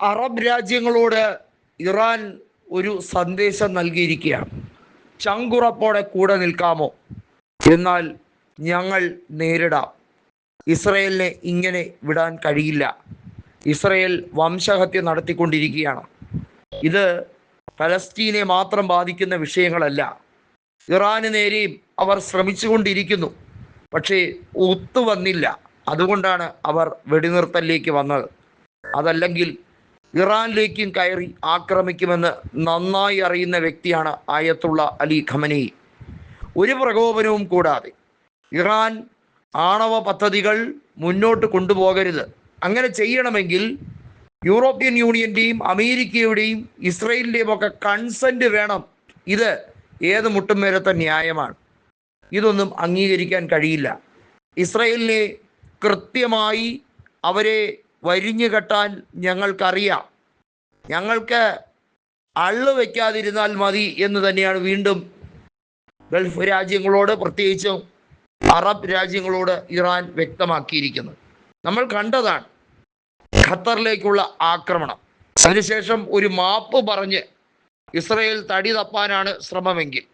Arab രാജ്യങ്ങളോട് Iran ഒരു സന്ദേശം നൽകിയിരിക്കുകയാണ്. ചങ്കുറപ്പോടെ കൂടെ നിൽക്കാമോ? എന്നാൽ ഞങ്ങൾ നേരിടാം. ഇസ്രയേലിനെ ഇങ്ങനെ വിടാൻ കഴിയില്ല. ഇസ്രയേൽ വംശഹത്യ നടത്തിക്കൊണ്ടിരിക്കുകയാണ്. ഇത് ഫലസ്തീനെ മാത്രം ബാധിക്കുന്ന വിഷയങ്ങളല്ല. ഇറാന് നേരെയും അവർ ശ്രമിച്ചുകൊണ്ടിരിക്കുന്നു. പക്ഷേ ഒത്തുവന്നില്ല അതുകൊണ്ടാണ് അവർ വെടിനിർത്തലിലേക്ക് വന്നത്. അതല്ലെങ്കിൽ ഇറാനിലേക്കും കയറി ആക്രമിക്കുമെന്ന് നന്നായി അറിയുന്ന വ്യക്തിയാണ് ആയത്തുള്ള അലി ഖമനി. ഒരു പ്രകോപനവും കൂടാതെ ഇറാൻ ആണവ പദ്ധതികൾ മുന്നോട്ട് കൊണ്ടുപോകരുത്. അങ്ങനെ ചെയ്യണമെങ്കിൽ യൂറോപ്യൻ യൂണിയന്റെയും അമേരിക്കയുടെയും ഇസ്രയേലിന്റെയും ഒക്കെ കൺസെന്റ് വേണം. ഇത് ഏത് മുട്ടും വരത്തെ ന്യായമാണ്. ഇതൊന്നും അംഗീകരിക്കാൻ കഴിയില്ല. ഇസ്രയേലിനെ കൃത്യമായി അവരെ വരിഞ്ഞു കെട്ടാൻ ഞങ്ങൾക്കറിയാം. ഞങ്ങൾക്ക് അള്ളു വയ്ക്കാതിരുന്നാൽ മതി എന്ന് തന്നെയാണ് വീണ്ടും ഗൾഫ് രാജ്യങ്ങളോട് പ്രത്യേകിച്ചും അറബ് രാജ്യങ്ങളോട് ഇറാൻ വ്യക്തമാക്കിയിരിക്കുന്നത്. നമ്മൾ കണ്ടതാണ് ഖത്തറിലേക്കുള്ള ആക്രമണം. അതിനുശേഷം ഒരു മാപ്പ് പറഞ്ഞ് ഇസ്രയേൽ തടി തപ്പാനാണ് ശ്രമമെങ്കിൽ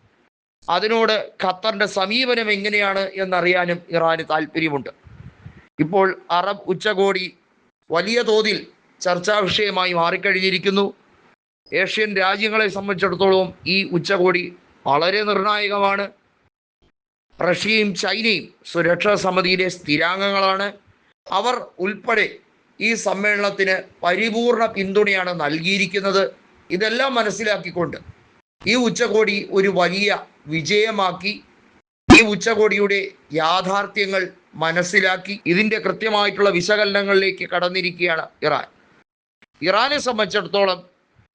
അതിനോട് ഖത്തറിന്റെ സമീപനം എങ്ങനെയാണ് എന്നറിയാനും ഇറാന് താല്പര്യമുണ്ട്. ഇപ്പോൾ അറബ് ഉച്ചകോടി വലിയ തോതിൽ ചർച്ചാ വിഷയമായി മാറിക്കഴിഞ്ഞിരിക്കുന്നു. ഏഷ്യൻ രാജ്യങ്ങളെ സംബന്ധിച്ചിടത്തോളം ഈ ഉച്ചകോടി വളരെ നിർണായകമാണ്. റഷ്യയും ചൈനയും സുരക്ഷാ സമിതിയിലെ സ്ഥിരാംഗങ്ങളാണ്. അവർ ഉൾപ്പെടെ ഈ സമ്മേളനത്തിന് പരിപൂർണ പിന്തുണയാണ് നൽകിയിരിക്കുന്നത്. ഇതെല്ലാം മനസ്സിലാക്കിക്കൊണ്ട് ഈ ഉച്ചകോടി ഒരു വലിയ വിജയമാക്കി. ഈ ഉച്ചകോടിയുടെ യാഥാർത്ഥ്യങ്ങൾ മനസ്സിലാക്കി ഇതിന്റെ കൃത്യമായിട്ടുള്ള വിശകലനങ്ങളിലേക്ക് കടന്നിരിക്കുകയാണ് ഇറാൻ. ഇറാനെ സംബന്ധിച്ചിടത്തോളം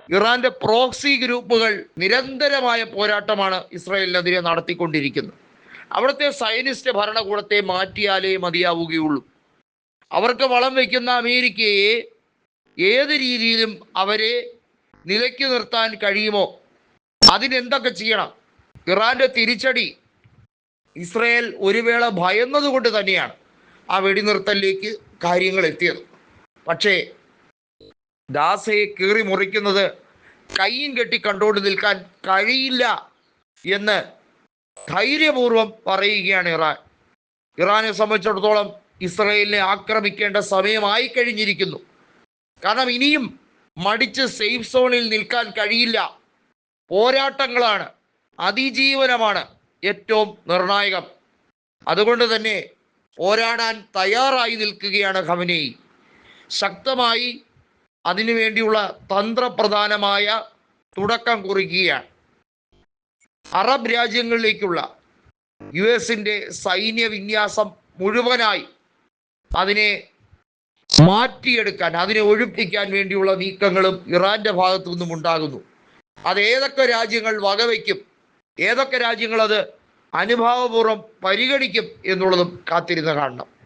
ഇറാന്റെ പ്രോക്സി ഗ്രൂപ്പുകൾ നിരന്തരമായ പോരാട്ടമാണ് ഇസ്രായേലിനെതിരെ നടത്തിക്കൊണ്ടിരിക്കുന്നത്. അവിടുത്തെ സയനിസ്റ്റ് ഭരണകൂടത്തെ മാറ്റിയാലേ മതിയാവുകയുള്ളൂ. അവർക്ക് വളം വയ്ക്കുന്ന അമേരിക്കയെ ഏത് രീതിയിലും അവരെ നിലയ്ക്ക് നിർത്താൻ കഴിയുമോ? അതിനെന്തൊക്കെ ചെയ്യണം? ഇറാന്റെ തിരിച്ചടി ഇസ്രയേൽ ഒരു വേള ഭയന്നതുകൊണ്ട് തന്നെയാണ് ആ വെടിനിർത്തലിലേക്ക് കാര്യങ്ങൾ എത്തിയത്. പക്ഷേ ദാസയെ കീറി മുറിക്കുന്നത് കൈയും കെട്ടി കണ്ടുകൊണ്ട് നിൽക്കാൻ കഴിയില്ല എന്ന് ധൈര്യപൂർവം പറയുകയാണ് ഇറാൻ. ഇറാനെ സംബന്ധിച്ചിടത്തോളം ഇസ്രയേലിനെ ആക്രമിക്കേണ്ട സമയമായി കഴിഞ്ഞിരിക്കുന്നു. കാരണം ഇനിയും മടിച്ച് സേഫ് സോണിൽ നിൽക്കാൻ കഴിയില്ല. പോരാട്ടങ്ങളാണ് അതിജീവനമാണ് ഏറ്റവും നിർണായകം. അതുകൊണ്ട് തന്നെ പോരാടാൻ തയ്യാറായി നിൽക്കുകയാണ് ഖമനേയി ശക്തമായി അതിനുവേണ്ടിയുള്ള തന്ത്രപ്രധാനമായ തുടക്കം കുറിക്കുകയാണ്. അറബ് രാജ്യങ്ങളിലേക്കുള്ള യു എസിന്റെ സൈന്യ വിന്യാസം മുഴുവനായി അതിനെ മാറ്റിയെടുക്കാൻ അതിനെ ഒഴിപ്പിക്കാൻ വേണ്ടിയുള്ള നീക്കങ്ങളും ഇറാന്റെ ഭാഗത്തു നിന്നും ഉണ്ടാകുന്നു അതേതൊക്കെ രാജ്യങ്ങൾ വകവയ്ക്കും ഏതൊക്കെ രാജ്യങ്ങളത് അനുഭാവപൂർവം പരിഗണിക്കും എന്നുള്ളതും കാത്തിരുന്ന് കാണണം.